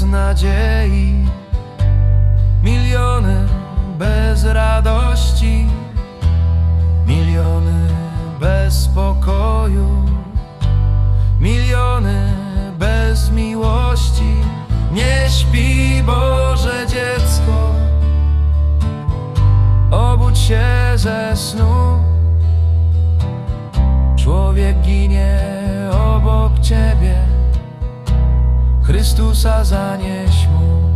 bez nadziei, miliony bez radości, miliony bez spokoju, miliony bez miłości. Nie śpi Boże dziecko, obudź się ze snu. Człowiek ginie. Chrystusa zanieś mu.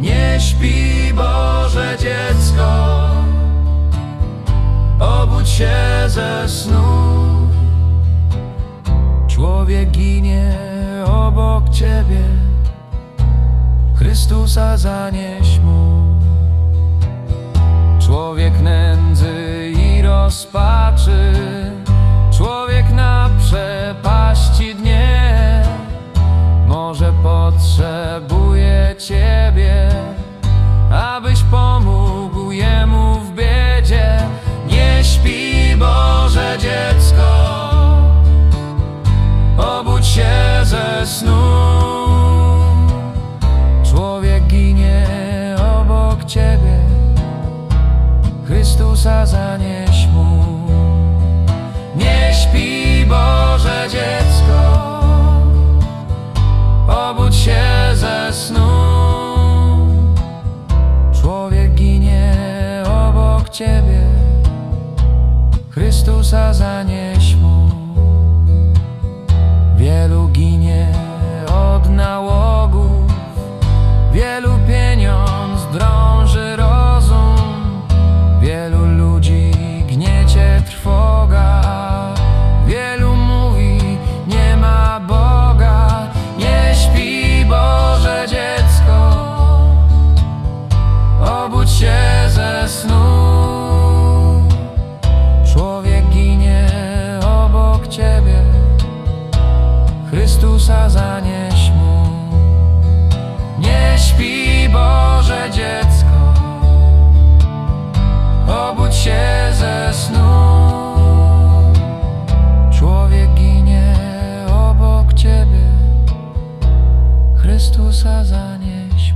Nie śpi Boże dziecko. Obudź się ze snu. Człowiek ginie obok ciebie. Chrystusa zanieś mu. Człowiek nędzy i rozpaczy potrzebuje Ciebie Abyś pomógł Jemu w biedzie. Nie śpi Boże dziecko Obudź się ze snu. Człowiek ginie obok Ciebie Chrystusa zanieś mu. Nie śpi Boże dziecko Ciebie. Chrystusa zanieś mu. Wielu ginie od nałogów Wielu pieniądz drąży Ciebie. Chrystusa zanieś mu. Nie śpi Boże dziecko. Obudź się ze snu. Człowiek ginie obok Ciebie. Chrystusa zanieś